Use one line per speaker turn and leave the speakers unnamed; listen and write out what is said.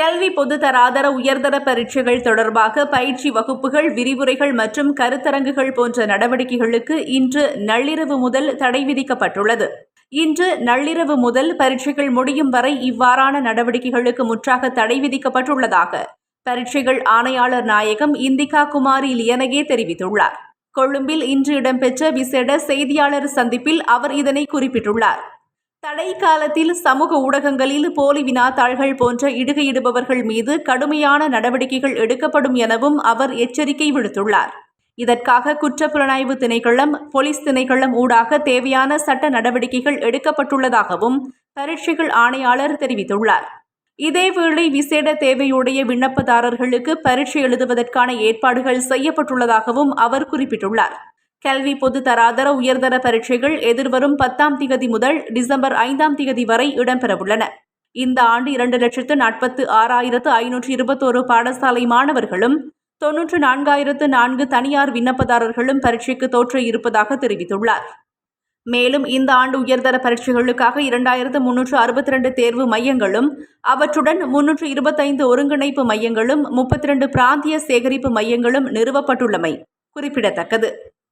கல்வி பொதுத்தராதர உயர்தர பரீட்சைகள் தொடர்பாக பயிற்சி வகுப்புகள் விரிவுரைகள் மற்றும் கருத்தரங்குகள் போன்ற நடவடிக்கைகளுக்கு இன்று நள்ளிரவு முதல் தடை விதிக்கப்பட்டுள்ளது. இன்று நள்ளிரவு முதல் பரீட்சைகள் முடியும் வரை இவ்வாறான நடவடிக்கைகளுக்கு முற்றாக தடை விதிக்கப்பட்டுள்ளதாக பரீட்சைகள் ஆணையாளர் நாயகம் இந்திகா குமாரி லியனகே தெரிவித்துள்ளார். கொழும்பில் இன்று இடம்பெற்ற விசேட செய்தியாளர் சந்திப்பில் அவர் இதனை குறிப்பிட்டுள்ளார். தடை காலத்தில் சமூக ஊடகங்களில் போலி வினாத்தாள்கள் போன்ற இடுகையிடுபவர்கள் மீது கடுமையான நடவடிக்கைகள் எடுக்கப்படும் எனவும் அவர் எச்சரிக்கை விடுத்துள்ளார். இதற்காக குற்றப்புலனாய்வு திணைக்களம் போலீஸ் திணைக்களம் ஊடாக தேவையான சட்ட நடவடிக்கைகள் எடுக்கப்பட்டுள்ளதாகவும் பரீட்சைகள் ஆணையாளர் தெரிவித்துள்ளார். இதேவேளை விசேட தேவையுடைய விண்ணப்பதாரர்களுக்கு பரீட்சை எழுதுவதற்கான ஏற்பாடுகள் செய்யப்பட்டுள்ளதாகவும் அவர் குறிப்பிட்டுள்ளார். கல்வி பொது தராதர உயர்தர பரீட்சைகள் எதிர்வரும் பத்தாம் திகதி முதல் டிசம்பர் ஐந்தாம் திகதி வரை இடம்பெறவுள்ளன. இந்த ஆண்டு இரண்டு லட்சத்து நாற்பத்து ஆறாயிரத்து ஐநூற்று இருபத்தோரு பாடசாலை மாணவர்களும் தொன்னூற்று நான்காயிரத்து நான்கு தனியார் விண்ணப்பதாரர்களும் பரீட்சைக்கு தோற்ற இருப்பதாக தெரிவித்துள்ளார். மேலும் இந்த ஆண்டு உயர்தர பரீட்சைகளுக்காக இரண்டாயிரத்து முன்னூற்று அறுபத்தி ரெண்டு தேர்வு மையங்களும் அவற்றுடன் முன்னூற்று இருபத்தைந்து ஒருங்கிணைப்பு மையங்களும் முப்பத்தி ரெண்டு பிராந்திய சேகரிப்பு மையங்களும் நிறுவப்பட்டுள்ளமை குறிப்பிடத்தக்கது.